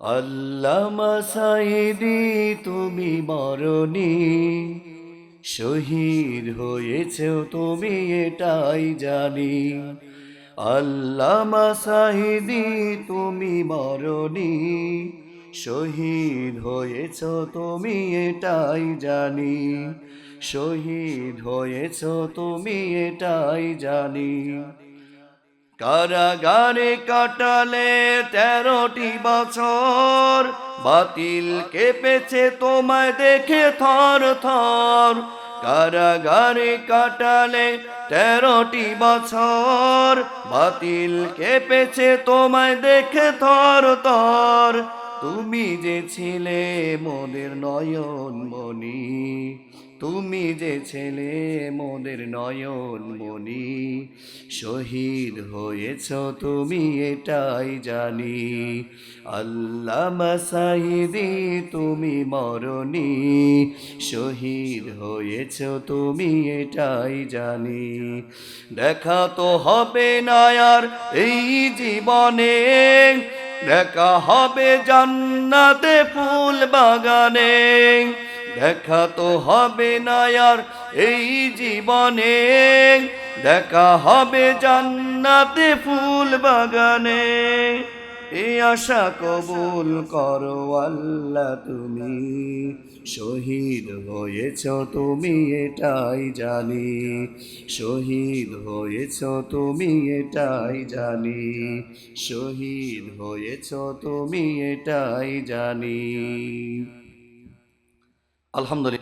আল্লামা সাইদি তুমি মরণি। শহীদ হয়েছ তুমি এটাই জানি। আল্লামা সাইদি তুমি মরণি। শহীদ হয়েছ তুমি এটাই জানি। শহীদ হয়েছ তুমি এটাই জানি। কারাগারে কাটালে তেরোটি বছর। বাতিল কেঁপেছে তোমায় দেখে থর থর। কারাগারে কাটালে তেরোটি বছর। বাতিল কেঁপেছে তোমায় দেখে থর থর। তুমি যে ছিলে মোদের নয়ন মনি তুমি যে ছেলে মোদের নয়ন মনি শহীদ হয়েছ তুমি এটাই জানি। আল্লাহ মাসাইদি, তুমি মরণি, শহীদ হয়েছ তুমি এটাই জানি। দেখা তো হবে না আর এই জীবনে, দেখা হবে জান্নাতে ফুল বাগানে। দেখা তো হবে না আর এই জীবনে। দেখা হবে জান্নাতে ফুল বাগানে। এই আশা কবুল করো আল্লাহ তুমি। শহীদ হয়েছ তুমি, এটাই জানি। শহীদ হয়েছ তুমি, এটাই জানি। শহীদ হয়েছ তুমি, এটাই জানি। আলহামদুলিল্লাহ।